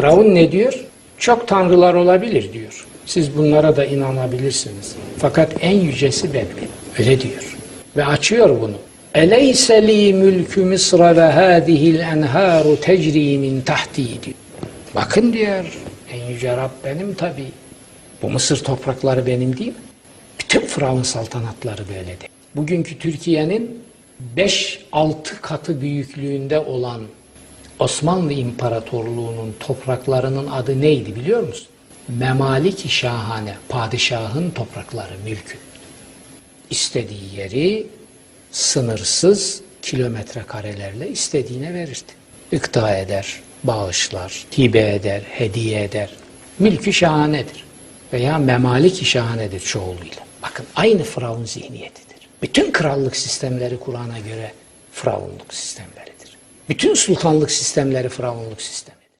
Firavun ne diyor? Çok tanrılar olabilir diyor. Siz bunlara da inanabilirsiniz. Fakat en yücesi benim. Öyle diyor. Ve açıyor bunu. Eleyse li mülkü Mısra ve hâzihil enhâru tecrî min tahti diyor. Bakın diyor. En yüce Rab benim tabi. Bu Mısır toprakları benim değil mi? Bütün Firavun saltanatları böyle de. Bugünkü Türkiye'nin 5-6 katı büyüklüğünde olan Osmanlı İmparatorluğu'nun topraklarının adı neydi biliyor musun? Memalik-i Şahane, padişahın toprakları, mülkü. İstediği yeri sınırsız kilometre karelerle istediğine verirdi. İkta eder, bağışlar, hibe eder, hediye eder. Mülkü şahanedir veya memalik-i şahanedir çoğuluyla. Bakın aynı Firavun zihniyetidir. Bütün krallık sistemleri Kur'an'a göre Firavunluk sistemleridir. Bütün sultanlık sistemleri Firavunluk sistem.